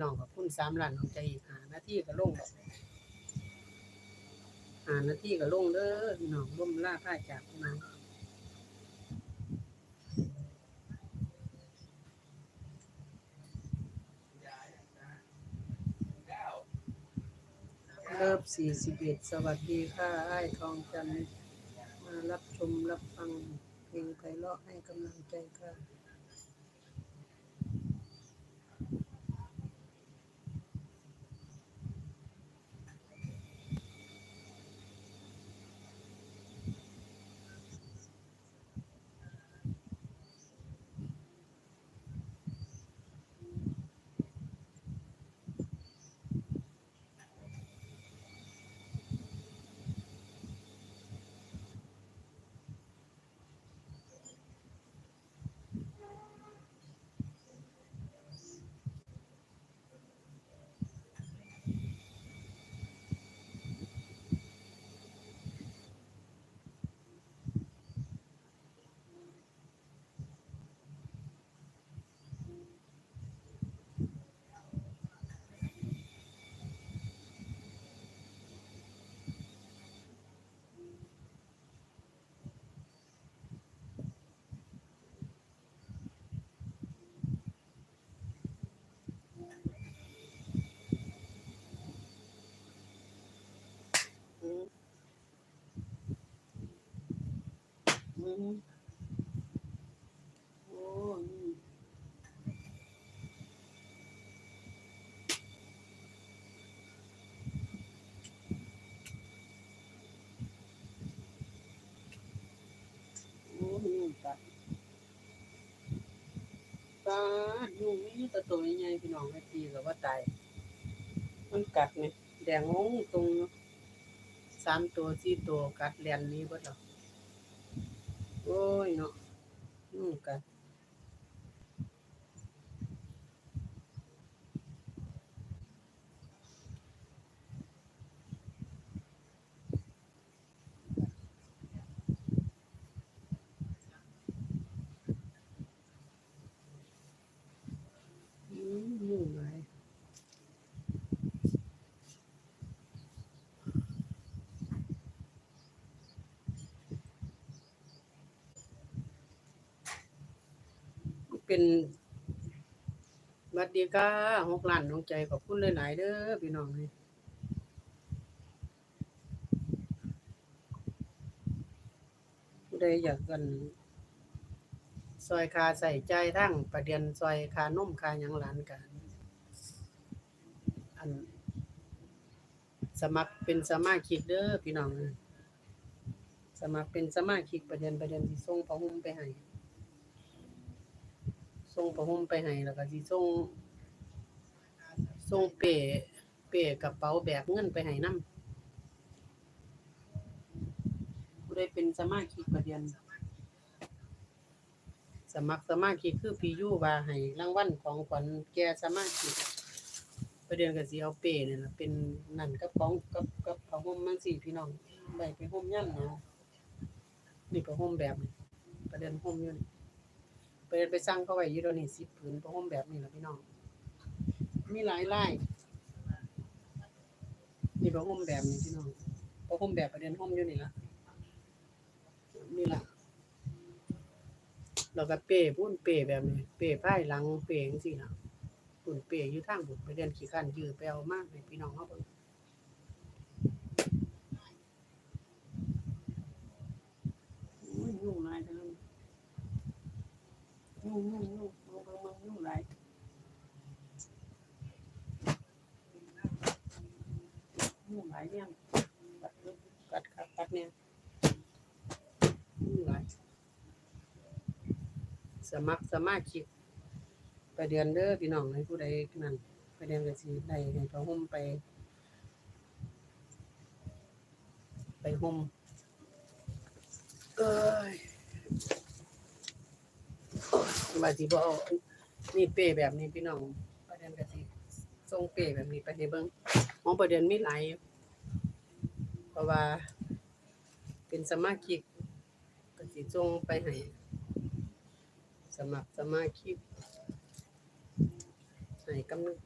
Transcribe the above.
น้องขอบคุณสามล้านน้องใจอีกหานาที่ก็ลงดอกหานาที่ก็ลงเด้อพี่น้องร่มล่าผ้าจากพี่น้องเลิฟสี่สิบเอ็ดสวัสดีค่ะไอ้ทองจันทร์มารับชมรับฟังเพลงไพเราะให้กำลังใจค่ะ อืมโอ้อืมโอ้ยุ่งกัดตายุ่งนี่ตะตัวใหญ่ๆพี่น้องไม่ตีกับว่าตาย มันกัดไหมแดงงงตรงสามตัวสี่ตัวกัดแลนนี้บ่ดอก โอ้ยเนาะนู่นกัดอืมยุ่งหลาย เป็นหวัดดีค่ะหกล้านน้องใจขอบคุณหลายๆเด้อพี่น้องนี่ผู้ใดอยากกันซอยคาใส่ใจทั้งประเด็นซอยคานุ่มคาหยังหลานกันอันสมัครเป็นสมาชิกเด้อพี่น้องเอ้ยสมัครเป็นสมาชิกประเด็นประเด็นที่ส่งผ้าห่มไปให้ ส่งผ้าห่มไปให้แล้วก็สิส่งส่งเป้เป้กระเป๋าแบกเงินไปให้นำผู้ใดเป็นสมาชิกประเดียนสมัครสมาชิกคือพี่ยู่ว่าให้รางวัลของขวัญแก่สมาชิกประเดียนก็สิเอาเป้นี่ล่ะเป็นนั่นกับของกับกับผ้าห่มจังซี่พี่น้องได้ไปห่มย่ํหนาวนี่ผ้าห่มแบบนี้ประเดียนห่มอยู่นี่ ไปไปสั่งเขาไว้อยู่เดี๋ยวนี้สิบผืนผ้าห่มแบบนี้แหละพี่น้อง มีหลายไลายนี่ผ้าห่มแบบนี้พี่น้องผ้าห่มแบบประเด็นห่มอยู่นี่ละนี่ละเราก็เป้พุ่นเป้แบบนี้ เป้ไพ่หลังเป้จังซี่ล่ะปุ่นเป้อยู่ทางบุญประเด็นขี้ขันยื้อไปเอามากให้พี่น้องเขาเบิ่งโอ้ยยุ่งหลายจังเลย ยุ่งยุ่งยุ่งมึงมึงมึงยุ่งไร ยุ่งไรเนี่ยกัดกัดกัดเนี่ยยุ่งไรสมัครสมาชิกไปเดือนเด้อพี่น้องให้ผู้ใดนั่นไปเดือนก็สิได้ให้พระห่มไป ไปห่มเอ้ยว่าสิบ่เอานี่เป้แบบนี้พี่น้องประเด็นก็สิส่งเป้แบบนี้ไปให้เบิ่งของประเด็นมีหลาย ราะว่า เป็นสมาชิกก็สิจงไปให้สมัครสมาชิกให้กำลัง